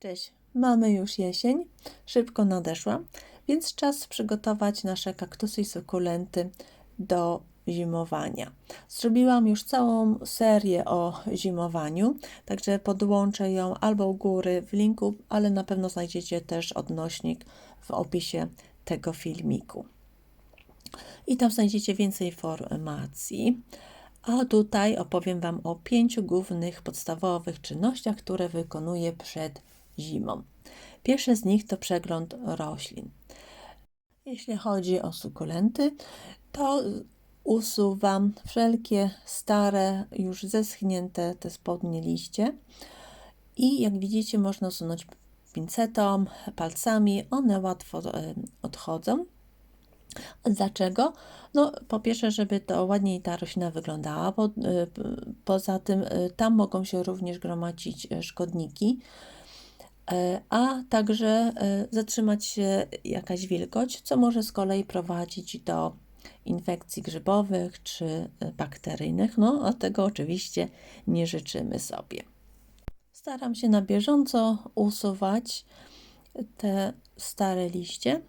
Cześć, mamy już jesień, szybko nadeszła, więc czas przygotować nasze kaktusy i sukulenty do zimowania. Zrobiłam już całą serię o zimowaniu, także podłączę ją albo u góry w linku, ale na pewno znajdziecie też odnośnik w opisie tego filmiku. I tam znajdziecie więcej informacji. A tutaj opowiem Wam o pięciu głównych podstawowych czynnościach, które wykonuję przed zimą. Pierwsze z nich to przegląd roślin. Jeśli chodzi o sukulenty, to usuwam wszelkie stare, już zeschnięte te spodnie liście. I jak widzicie, można usunąć pincetą, palcami, one łatwo e, odchodzą. Dlaczego? No, po pierwsze, żeby to ładniej ta roślina wyglądała, bo y, poza tym y, tam mogą się również gromadzić szkodniki, a także zatrzymać się jakaś wilgoć, co może z kolei prowadzić do infekcji grzybowych czy bakteryjnych. No, a tego oczywiście nie życzymy sobie. Staram się na bieżąco usuwać te stare liście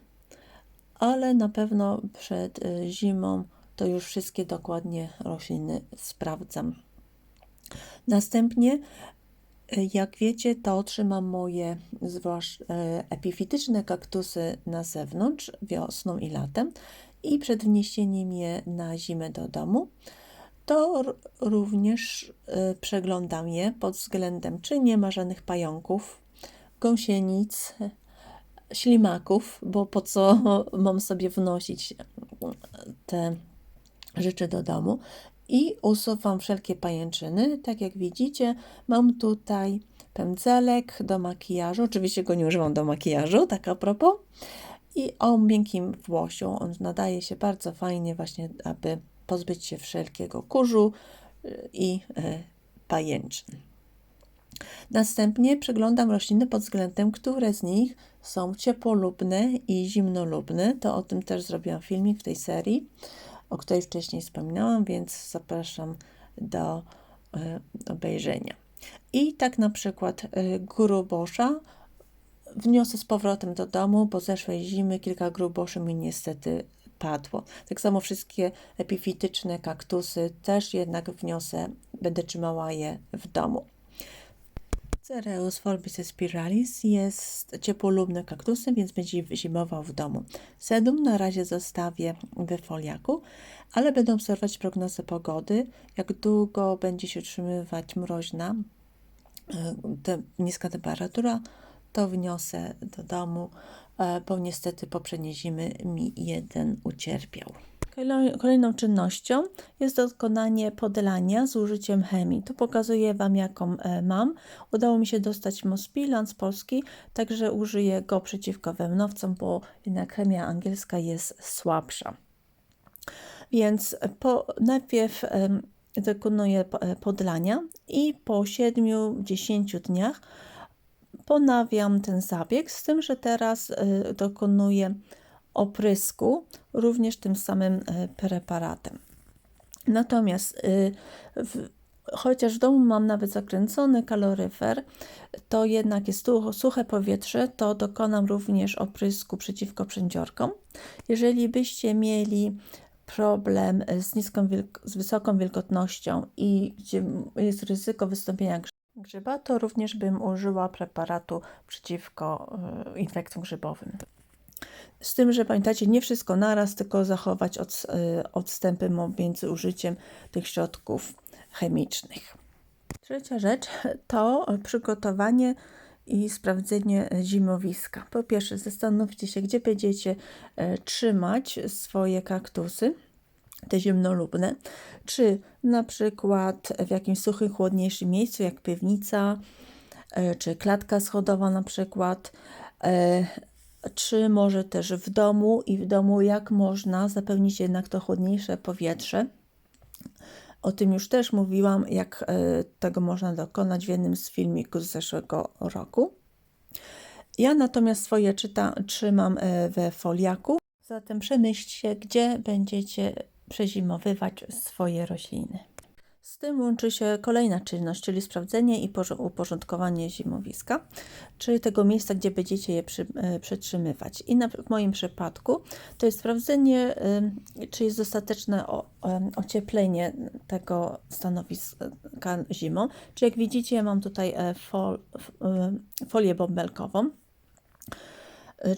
ale na pewno przed zimą to już wszystkie dokładnie rośliny sprawdzam. Następnie, jak wiecie, to trzymam moje zwłaszcza y, epifityczne kaktusy na zewnątrz wiosną i latem i przed wniesieniem je na zimę do domu, to również przeglądam je pod względem, czy nie ma żadnych pająków, gąsienic, ślimaków, bo po co mam sobie wnosić te rzeczy do domu. I usuwam wszelkie pajęczyny. Tak jak widzicie, mam tutaj pędzelek do makijażu. Oczywiście go nie używam do makijażu, tak a propos. I o miękkim włosiu. On nadaje się bardzo fajnie właśnie, aby pozbyć się wszelkiego kurzu y, i y, pajęczyn. Następnie przeglądam rośliny pod względem, które z nich są ciepłolubne i zimnolubne. To o tym też zrobiłam filmik w tej serii, o której wcześniej wspominałam, więc zapraszam do y, obejrzenia. I tak na przykład y, grubosza wniosę z powrotem do domu, bo zeszłej zimy kilka gruboszy mi niestety padło. Tak samo wszystkie epifityczne kaktusy też jednak wniosę, będę trzymała je w domu. Cereus forbice spiralis jest ciepłolubnym kaktusem, więc będzie zimował w domu. Sedum na razie zostawię we foliaku, ale będę obserwować prognozę pogody, jak długo będzie się utrzymywać mroźna, e, te, niska temperatura, to wniosę do domu, e, bo niestety poprzednie zimy mi jeden ucierpiał. Kolejną czynnością jest dokonanie podlania z użyciem chemii. Tu pokazuję Wam, jaką e, mam. Udało mi się dostać Mospilan z Polski, także użyję go przeciwko wełnowcom, bo jednak chemia angielska jest słabsza. Więc po, najpierw dokonuję e, podlania i po 7-10 dniach ponawiam ten zabieg, z tym, że teraz e, dokonuję oprysku również tym samym e, preparatem. Natomiast y, w, chociaż w domu mam nawet zakręcony kaloryfer, to jednak jest suche powietrze, to dokonam również oprysku przeciwko przędziorkom. Jeżeli byście mieli problem z, niską z wysoką wilgotnością i gdzie jest ryzyko wystąpienia grzyba, to również bym użyła preparatu przeciwko e, infekcjom grzybowym. Z tym, że pamiętajcie, nie wszystko naraz, tylko zachować od, y, odstępy między użyciem tych środków chemicznych. Trzecia rzecz to przygotowanie i sprawdzenie zimowiska. Po pierwsze, zastanówcie się, gdzie będziecie e, trzymać swoje kaktusy, te zimnolubne, czy na przykład w jakimś suchym, chłodniejszym miejscu, jak piwnica, e, czy klatka schodowa na przykład, e, czy może też w domu i w domu jak można zapewnić jednak to chłodniejsze powietrze. O tym już też mówiłam, jak e, tego można dokonać w jednym z filmików z zeszłego roku. Ja natomiast swoje czyta, trzymam we foliaku, zatem przemyślcie, gdzie będziecie przezimowywać swoje rośliny. Z tym łączy się kolejna czynność, czyli sprawdzenie i uporządkowanie zimowiska, czyli tego miejsca, gdzie będziecie je przy, e, przetrzymywać. I na, w moim przypadku to jest sprawdzenie, y, czy jest dostateczne o, em, ocieplenie tego stanowiska zimą. Czy jak widzicie, ja mam tutaj e, fol, y, folię bąbelkową.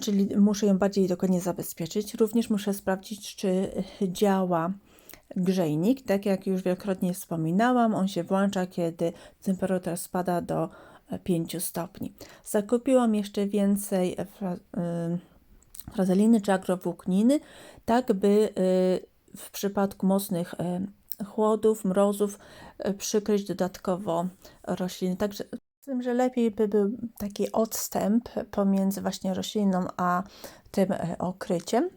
Czyli muszę ją bardziej dokładnie zabezpieczyć. Również muszę sprawdzić, czy działa grzejnik. Tak jak już wielokrotnie wspominałam, on się włącza, kiedy temperatura spada do e, 5 stopni. Zakupiłam jeszcze więcej e, y, frazeliny czy agrowłókniny, tak by w przypadku mocnych chłodów, mrozów przykryć dodatkowo rośliny. Także z tym, że lepiej by był taki odstęp pomiędzy właśnie rośliną a tym e, okryciem,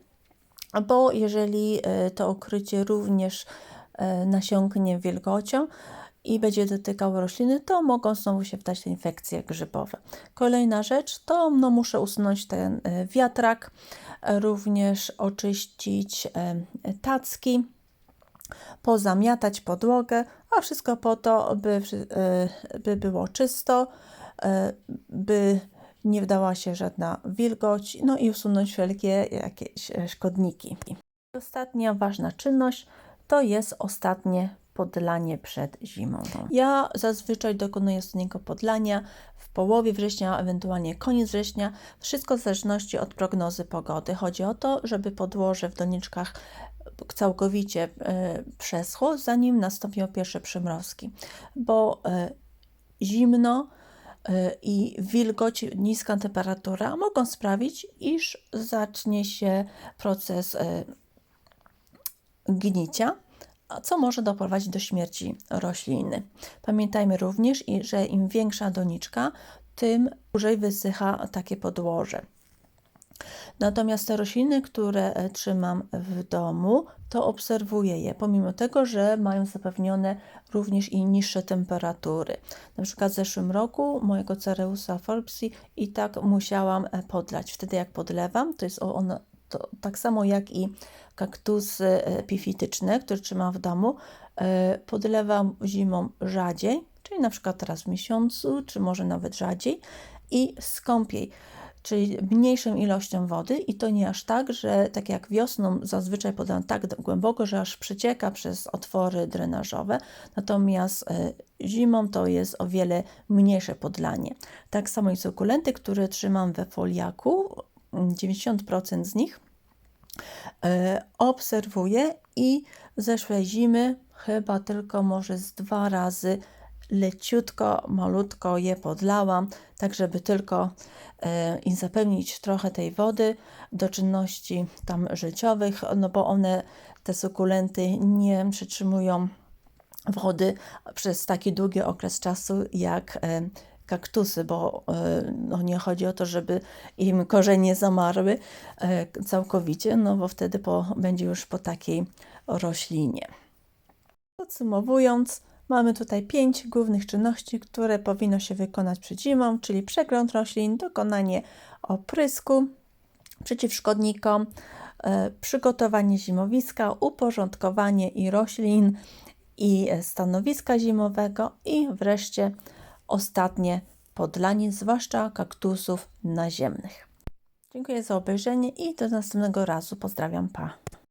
bo jeżeli e, to okrycie również e, nasiąknie wilgocią i będzie dotykało rośliny, to mogą znowu się wdać te infekcje grzybowe. Kolejna rzecz to no, muszę usunąć ten e, wiatrak, również oczyścić tacki, pozamiatać podłogę, a wszystko po to, by, by było czysto, by nie wdała się żadna wilgoć, no i usunąć wszelkie jakieś e, szkodniki. Ostatnia ważna czynność to jest ostatnie podlanie przed zimą. Ja zazwyczaj dokonuję ostatniego podlania w połowie września, ewentualnie koniec września, wszystko w zależności od prognozy pogody. Chodzi o to, żeby podłoże w doniczkach całkowicie e, przeschło, zanim nastąpią pierwsze przymrozki, bo e, zimno i wilgoć, niska temperatura mogą sprawić, iż zacznie się proces e, gnicia, co może doprowadzić do śmierci rośliny. Pamiętajmy również, że im większa doniczka, tym dłużej wysycha takie podłoże. Natomiast te rośliny, które e, trzymam w domu, to obserwuję je, pomimo tego, że mają zapewnione również i niższe temperatury. Na przykład w zeszłym roku mojego Cereusa Forbesi i tak musiałam e, podlać. Wtedy jak podlewam, to jest o- ono to tak samo jak i kaktusy epifityczne, które trzymam w domu, e, podlewam zimą rzadziej, czyli na przykład raz w miesiącu, czy może nawet rzadziej i skąpiej czyli mniejszą ilością wody i to nie aż tak, że tak jak wiosną zazwyczaj podam tak głęboko, że aż przecieka przez otwory drenażowe, natomiast e, zimą to jest o wiele mniejsze podlanie. Tak samo i sukulenty, które trzymam we foliaku, mm, 90% z nich e, obserwuję i zeszłej zimy chyba tylko może z dwa razy leciutko, malutko je podlałam, tak żeby tylko e, im zapewnić trochę tej wody do czynności tam życiowych, no bo one, te sukulenty nie przytrzymują wody przez taki długi okres czasu jak e, kaktusy, bo e, no nie chodzi o to, żeby im korzenie zamarły całkowicie, no bo wtedy po, będzie już po takiej roślinie. Podsumowując, mamy tutaj pięć głównych czynności, które powinno się wykonać przed zimą, czyli przegląd roślin, dokonanie oprysku przeciw szkodnikom, e, przygotowanie zimowiska, uporządkowanie i roślin i stanowiska zimowego i wreszcie ostatnie podlanie, zwłaszcza kaktusów naziemnych. Dziękuję za obejrzenie i do następnego razu. Pozdrawiam, pa.